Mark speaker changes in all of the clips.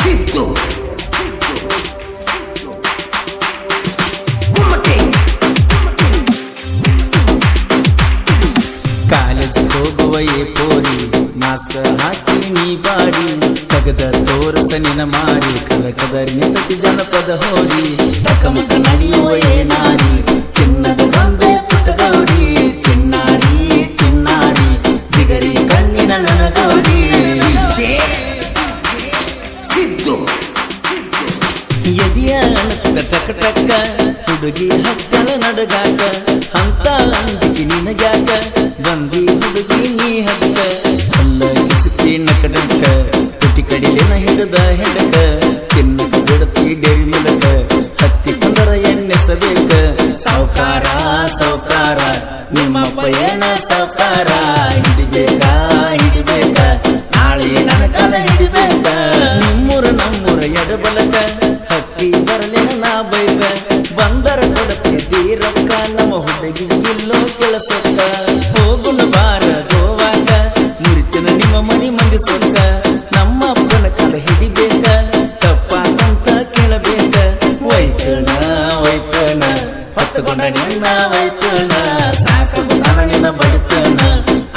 Speaker 1: ಸಿದ್ದು ಗುಮ್ಮಟೆ
Speaker 2: ಹೋಗುವ ಏ ಪೋರಿ ಮಾಸ್ಕ್ ಹಾಕಿ ನೀ ಬಾಡಿ, ತಗದ ತೋರಸ ನಿನ ಮಾರಿ, ಕಲಕದರಿ ನಿಂತತಿ ಜನಪದ ಹೋರಿ. ಟಕಮಕ ನಡೆಯುವ ಏ ನಾರಿ, ಚಿನ್ನದ ಗೊಂಬೆ ಪುಟ್ಟಗೌರಿ ಎದಿಯ ಟಕ ಟಕ ಹುಡುಗಿ ಹಕ್ಕಳ ನಡಗಾಕ, ಅಂತ ಅಂಜಿಕೆ ನಿನಗ್ಯಾಕ, ಬಂದಿ ಹುಡುಗಿ ನೀ ಹಕ್ಕ ಅಲ್ಲ ಕಿಸುಕಿ ನಕಡಕ ತುಟಿ ಕಡಿಲಿನ ಹಿಡಿದ ಹೆಡಕ, ತಿನ್ನಕ ಬಿಡತಿ ಡೇರಿ ಮಿಲಕ, ಹತ್ತಿ ಕುಂದರ ಎಣ್ಣೆಸಬೇಕ ಸಾವುಕಾರ ಸಾವುಕಾರ, ನಿಮ್ಮ ಪಯಣ ಸಾವುಕಾರ, ಹಿಡಿಬೇಕ ಹಿಡಿಬೇಕ, ನಾಳೆ ನನ್ನ ಕಾಲ ಹಿಡಿಬೇಕ. ನಮ್ಮೂರ ನಮ್ಮೂರ ಎಡಬಲಕ ಹತ್ತಿ ಬರಲಿನ ನಾ ಬೈಬ. ಬಂದರ ಕೊಡತಿದ್ದಿ ರೊಕ್ಕ ನಮ್ಮ ಹುಡುಗಿ ಇಲ್ಲೋ ಕೆಲಸಕ್ಕ. ಹೋಗುಣ ಬಾರ ಗೋವಾಗ ಮುರಿತಿನ ನಿಮ್ಮ ಮನಿ ಮಂದಿ ಸೊಕ್ಕ ನಮ್ಮ ಅಪ್ಪನ ಕಾಲ ಹಿಡಿಬೇಕ ತಪ್ಪಾಕಂತ ಕೇಳಬೇಕ. ವೈತಣ ವೈತಣ, ಹೊತ್ತುಕೊಂಡ ನಿನ್ನ ವೈತಣ. ನಾನು ನಿನ್ನ ಬಡತನ,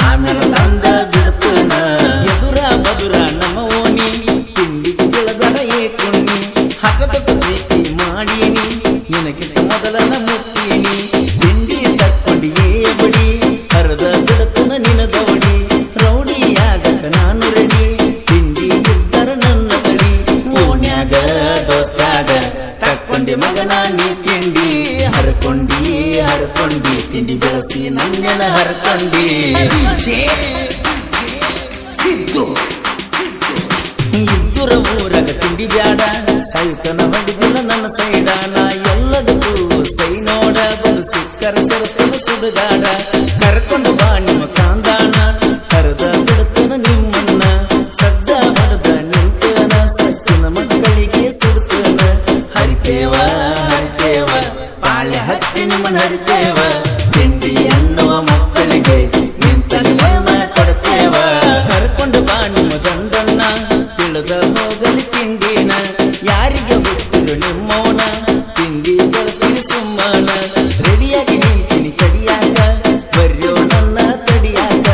Speaker 2: ಆಮೇಲೆ ತಂದ ಬಿಡ್ತನ. ಎದುರ ಬದುರ ನಮ್ಮ ಓಣಿ, ತಿಂಡಿಗೆ ಕೇಳದ ಏ ಓಣ್ಯಾಗ ದೋಸ್ತಾಗ. ತಕ್ಕೊಂಡಿ ಮಗನ ನೀ ತಿಂಡಿ, ಹರ್ಕೊಂಡಿ ಹರ್ಕೊಂಡಿ. ತಿಂಡಿ ಬೆಳಸಿ ನನ್ನೆನ ಹರ್ಕೊಂಡಿ.
Speaker 1: ಸಿದ್ದು.
Speaker 2: ಇದ್ದುರ ಊರಾಗ ತಿಂಡಿ ಬ್ಯಾಡ, ಸೈತನ ಹೊಡೆದಿಲ್ಲ ನನ್ನ ಸೈಡ. ನಾ ಎಲ್ಲದಕ್ಕೂ ಸೈ ನೋಡ, ಬಲು ಸಿಕ್ಕರ ಸರಸ್ತನ ಸುಡುಗಾಡ. ಕರ್ಕೊಂಡು ಬಾ ನಿಮ್ಮ ಕಾಂದಾಣ. ಹೋಗಲಿ ತಿಂಡಿನ. ಯಾರಿಗೆ ಹುಟ್ಟಿರು ನಿಮ್ಮೋನ? ತಿಂಡಿ ಬಳಸ್ತೀನಿ ಸುಮ್ಮನ. ರೆಡಿಯಾಗಿ ನಿಂತೀನಿ ಕಡಿಯಾಕ ಬರ್ಯೋ ನನ್ನ ತಡಿಯಾಕ.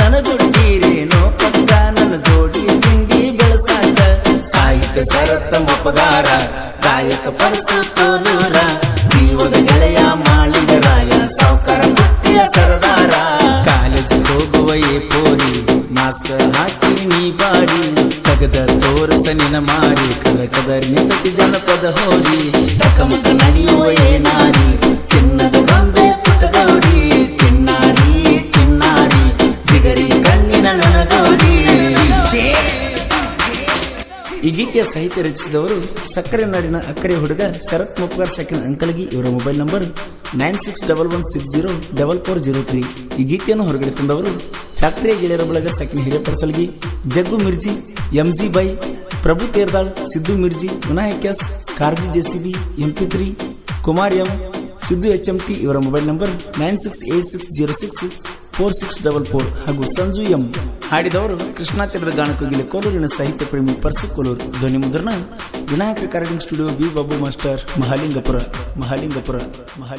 Speaker 2: ನನಗುಡ್ಡೀರೇನೋ ಪಕ್ಕ, ನನ್ನ ಜೋಡಿ ತಿಂಡಿ ಬೆಳಸಾಕ. ಸಾಹಿತ್ಯ ಸರತ್ತ ಮೊಪ್ಪಗಾರ ಗಾಯಕ ಪರಸು ಸೋಲೂರ ತೋರಸ ನಿನ ಮಾರಿ ಕಲಕದರಿ ನಿಂತತಿ ಜನಪದ ಹೋರಿ. ಟಕಮಕ ನಡೆಯುವ ಏನಾರಿ ನಾರಿ. ಚಿನ್ನದ ಗೊಂಬೆ ಪುಟ್ಟಗೌರಿ. ಚಿನ್ನಾರಿ ಚಿನ್ನಾರಿ. ಜಿಗರಿ ಕಣ್ಣಿನ ನನಗೌರಿ
Speaker 1: ಜೆ
Speaker 2: ಈ ಗೀತೆಯ ಸಾಹಿತ್ಯ ರಚಿಸಿದವರು ಸಕ್ಕರೆ ನಾಡಿನ ಅಕ್ಕರೆ ಹುಡುಗ ಶರತ್ ಮುಪ್ಗಾರ್ ಸೆಕೆಂಡ್ ಅಂಕಲ್ಗಿ ಇವರ mobile number nine six double one six zero double four zero three. ಈ ಗೀತೆಯನ್ನು ಹೊರಗಡೆ ತಂದವರು ಫ್ಯಾಕ್ಟರಿಯ ಗೆಳೆಯರ ಬಳಗ second Hiriyaparasalgi Jaggu Mirji, MG Bai, Prabhu Terdal, Siddu Mirji, Vinayak S, Karji JCB, MP three, Kumar M, Siddu H M T ಇವರ mobile number nine six eight six zero six four six double four ಹಾಗೂ Sanju M ಹಾಡಿದವರು Krishna ತೀರದ ಗಾನಕೋಗಿಲೆ ಕೋಲೂರಿನ ಸಾಹಿತ್ಯ ಪ್ರೇಮಿ purse Kolur ಧ್ವನಿ ಮುದ್ರಣ, Vinayaka recording studio, B Babu master, Mahalingapura Mahalingapura, ಮಹಾ